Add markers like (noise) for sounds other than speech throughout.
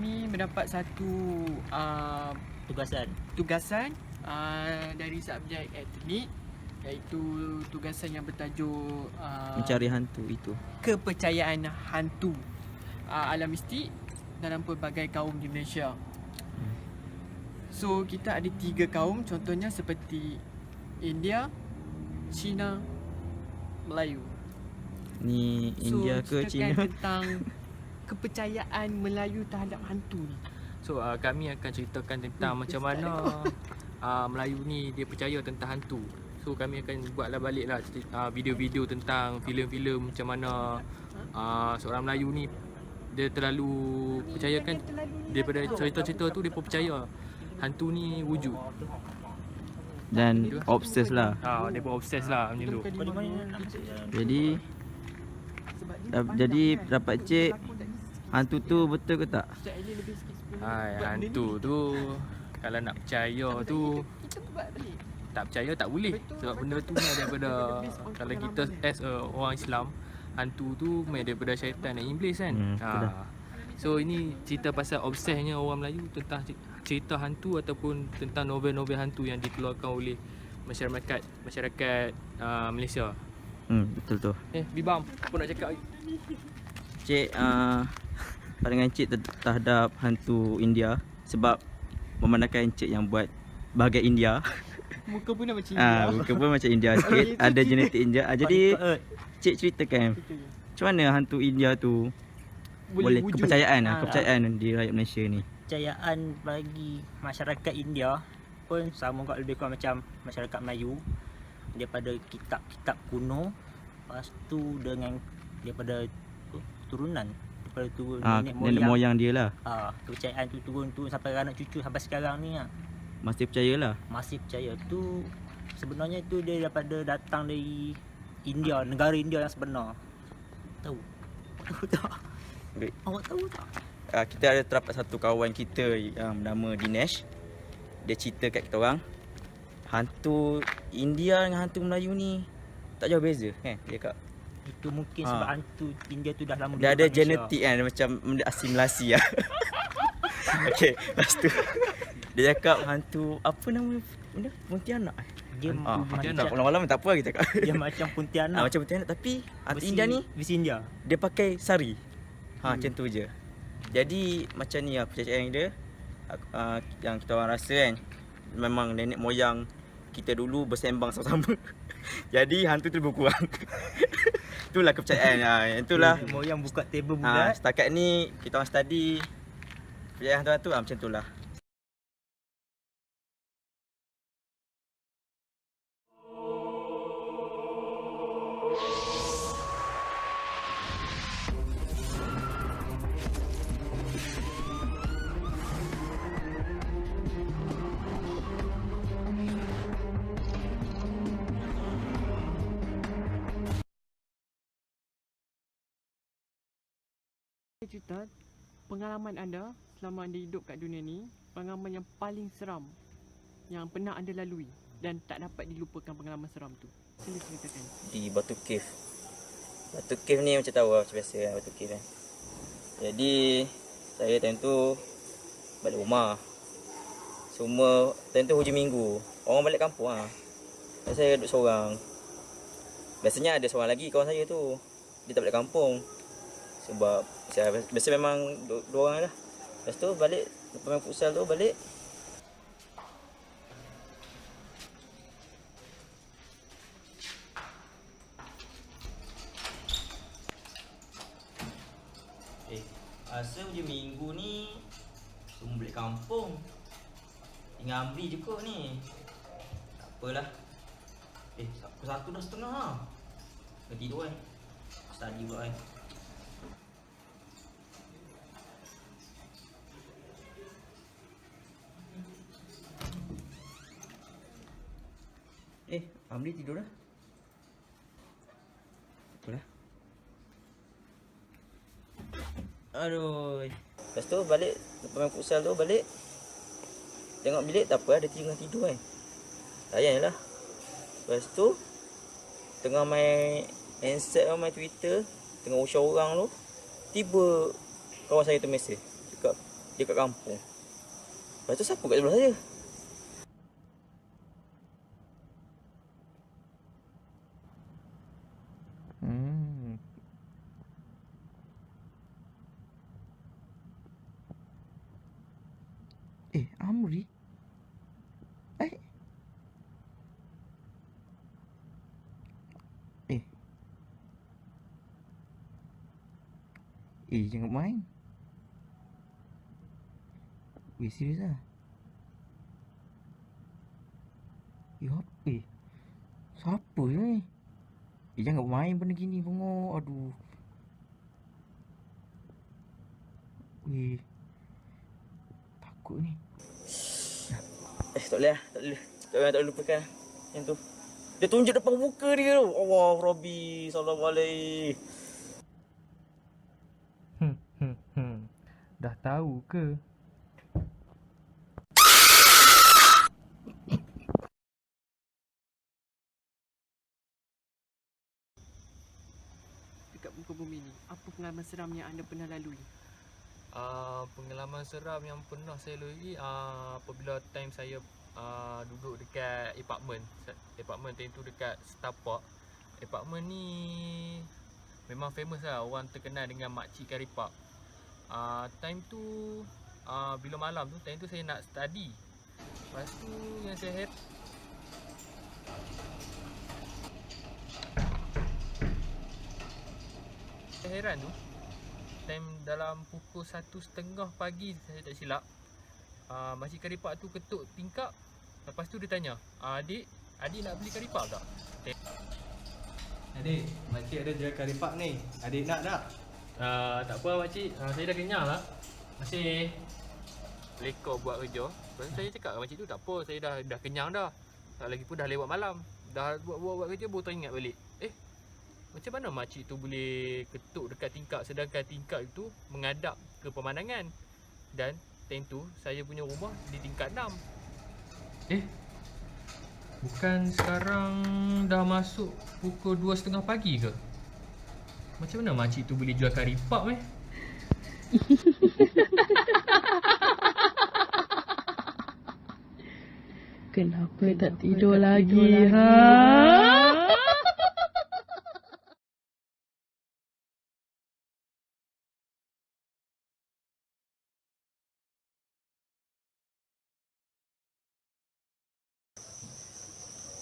Kami mendapat satu uh, tugasan tugasan uh, dari subjek etnik iaitu tugasan yang bertajuk uh, Mencari hantu itu. kepercayaan hantu uh, alam mistik dalam pelbagai kaum di Malaysia. So kita ada tiga kaum contohnya seperti India, Cina, Melayu. Ni So, India ke ceritakan China? tentang (laughs) kepercayaan Melayu terhadap hantu ni. So uh, kami akan ceritakan tentang Hmm, macam mana (laughs) uh, Melayu ni dia percaya tentang hantu. So kami akan buatlah balik lah cerita- uh, video-video tentang filem-filem macam mana uh, seorang Melayu ni dia terlalu percayakan daripada cerita-cerita tu dia pun percaya hantu ni wujud. Dan obses lah. Ah dia pun obses lah macam tu. Kau di mana nak Jadi dap- jadi dapat cek hantu tu betul ke tak? Hai hantu tu. Kalau nak percaya tu. Kita buat balik. tak percaya tak boleh. Sebab benda tu main daripada kalau kita as a orang Islam hantu tu main daripada syaitan dan iblis kan? Hmm, ha. so ini cerita pasal obsesnya orang Melayu tentang cerita hantu ataupun tentang novel-novel hantu yang dikeluarkan oleh masyarakat masyarakat uh, Malaysia. Hmm, betul tu. eh Bibam apa nak cakap? lagi Cik uh, pandangan cik ter- terhadap hantu India sebab memandangkan cik yang buat bahagian India. Muka pun macam Ah, India. muka pun macam India sikit, ada genetik India. Ah, jadi cik ceritakan macam mana hantu India tu boleh, wujud. kepercayaan lah, Ah. kepercayaan di rakyat Malaysia ni. Kepercayaan bagi masyarakat India pun sama kot lebih kurang macam masyarakat Melayu daripada kitab-kitab kuno lepas tu dengan daripada tu, turunan daripada turun Ah, nenek nenek moyang moyang dia lah. ah kepercayaan tu turun tu sampai anak cucu sampai sekarang ni ah Masih percayalah. masih percaya tu sebenarnya tu dia daripada datang dari India negara India yang sebenar tahu tahu tak Baik. awak tahu tak uh, kita ada terdapat satu kawan kita yang bernama Dinesh. Dia cerita kat kita orang hantu India dengan hantu Melayu ni tak jauh beza kan dia cakap. Itu mungkin Ah. sebab hantu India tu dah lama Dia ada genetik kan dia macam benda asimilasi lah. (laughs) Okey, lepas tu dia cakap hantu apa nama benda Pontianak. eh? dia Ah, macam, Pontianak. Lama-lama tak apa lah kita cakap. dia macam Ah, Pontianak macam Pontianak tapi hantu India ni besi India dia pakai sari. Ha Hmm. macam tu je. Jadi macam ni lah percayaan dia uh, yang kita orang rasa kan memang nenek moyang kita dulu bersembang sama-sama. (laughs) Jadi hantu tu berkurang. (laughs) Itulah kepercayaan. Ha, itulah. moyang buka table Ha, bulat setakat ni kita orang study percayaan hantu-hantu ha, macam itulah. Cerita pengalaman anda selama anda hidup kat dunia ni pengalaman yang paling seram yang pernah anda lalui dan tak dapat dilupakan pengalaman seram tu sila ceritakan di Batu Cave. Batu Cave ni macam tahu lah macam biasa kan Batu Cave kan. Jadi saya time tu balik rumah. Semua time tu hujung minggu. Orang balik kampung lah. Dan saya duduk seorang. Biasanya ada seorang lagi kawan saya tu. Dia tak balik kampung. Sebab saya, biasa memang dua, dua orang lah. Lepas tu balik lepas main futsal tu balik Eh, asa hujung minggu ni semua balik kampung. Tinggal Amri je kot ni. Tak apalah. Eh, pukul satu dah setengah lah. Dah tidur kan. Study kan. Eh, Amri tidur dah. Apalah. Aduh. Lepas tu balik lepas main futsal tu balik tengok bilik tak apa ada tengah tidur kan. Layan lah. Lepas tu tengah main handset lah, main Twitter, tengah usah orang tu, tiba kawan saya tu mesej. Cakap, dia kat kampung. Lepas tu siapa kat sebelah saya? Hmm. Eh, Amri? Eh? Eh? Eh, jangan main. Weh, serius lah. Eh, apa? Eh, siapa ni? Eh, jangan main benda gini, bengok. Aduh. Weh. Takut ni. Eh, tak boleh lah. Tak boleh. Tak boleh, tak boleh lupakan yang tu. Dia tunjuk depan muka dia tu. Allah Rabbi sallallahu alaihi. Hmm, hmm, hmm. Dah tahu ke? Dekat muka bumi ni, apa pengalaman seram yang anda pernah lalui? Uh, pengalaman seram yang pernah saya lalui uh, apabila time saya uh, duduk dekat apartment. Apartment time tu dekat Star Park. Apartment ni memang famous lah orang terkenal dengan makcik kari park. Uh, time tu uh, bila malam tu time tu saya nak study. Lepas tu yang saya head Saya heran tu time dalam pukul satu setengah pagi saya tak silap uh, Makcik karipak tu ketuk tingkap Lepas tu dia tanya Adik, adik nak beli karipak tak? Adik, makcik ada jual kari pak ni. Adik nak tak? Uh, tak apa makcik, uh, saya dah kenyang lah. Masih. Lekor buat kerja. Lepas tu saya cakap dengan makcik tu tak apa Saya dah dah kenyang dah. Tak lagi pun dah lewat malam. Dah buat-buat kerja baru teringat balik. Eh macam mana makcik tu boleh ketuk dekat tingkap? Sedangkan tingkap itu menghadap ke pemandangan. Dan time tu saya punya rumah di tingkat 6 Eh Bukan sekarang dah masuk pukul 2.30 pagi ke? Macam mana makcik tu boleh jual kari pap eh? (laughs) Kenapa tak tidur lagi, ha? (laughs)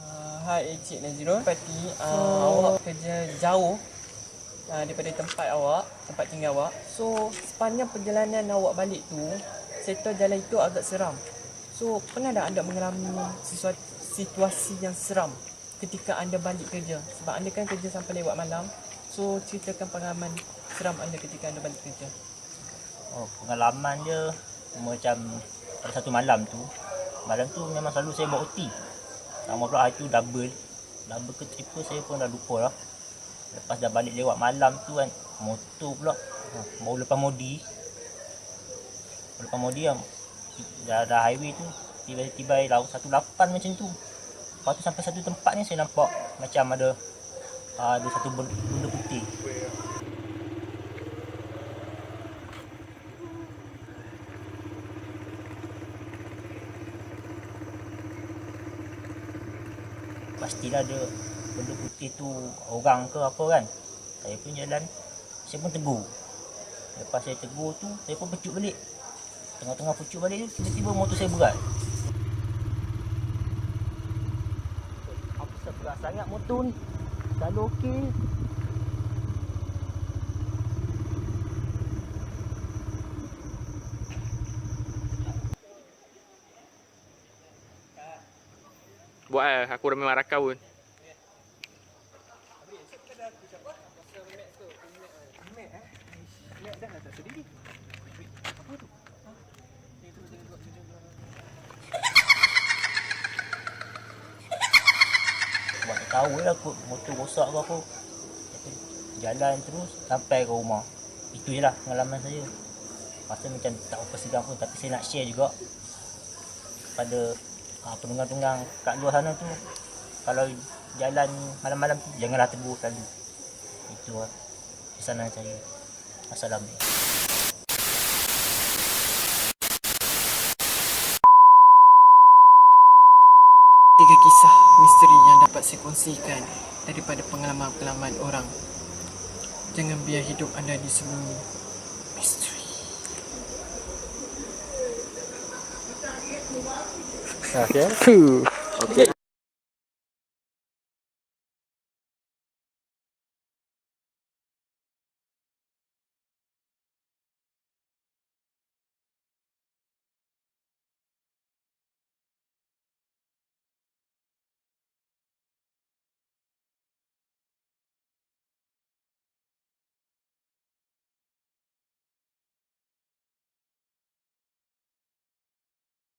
Uh, hai Encik Nazirul Pati uh, Awak kerja jauh uh, Daripada tempat awak Tempat tinggal awak So sepanjang perjalanan awak balik tu tahu jalan itu agak seram So pernah tak anda mengalami sesuatu situasi yang seram Ketika anda balik kerja Sebab anda kan kerja sampai lewat malam So ceritakan pengalaman seram anda ketika anda balik kerja Oh, pengalaman dia macam pada satu malam tu. Malam tu memang selalu saya buat OT. Sama pula hari tu double. Double ke triple saya pun dah lupa lah. Lepas dah balik lewat malam tu kan, motor pula. Ha, baru lepas modi. Lepas modi kan, dah, dah highway tu, tiba-tiba laut 18 macam tu. Lepas tu sampai satu tempat ni saya nampak macam ada ada satu benda putih. pastilah dia benda putih tu orang ke apa kan. Saya pun jalan. Saya pun tegur. Lepas saya tegur tu saya pun pecut balik. Tengah-tengah pecut balik tu tiba-tiba motor saya berat. Apa sebab berat sangat motor ni? Selalu okey Buat eh, aku dah memang rakau pun tahu lah kot motor rosak ke apa. Jalan terus sampai ke rumah. Itu je lah pengalaman saya. Rasa macam tak apa segang pun tapi saya nak share juga kepada uh, penunggang-tunggang kat luar sana tu. Kalau jalan malam-malam tu janganlah tegur selalu. Itu lah pesanan saya Assalamualaikum. Tiga kisah misteri yang dapat saya kongsikan daripada pengalaman-pengalaman orang. Jangan biar hidup anda disembunyi. Misteri. Okay.